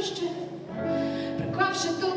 дужче, приклавши до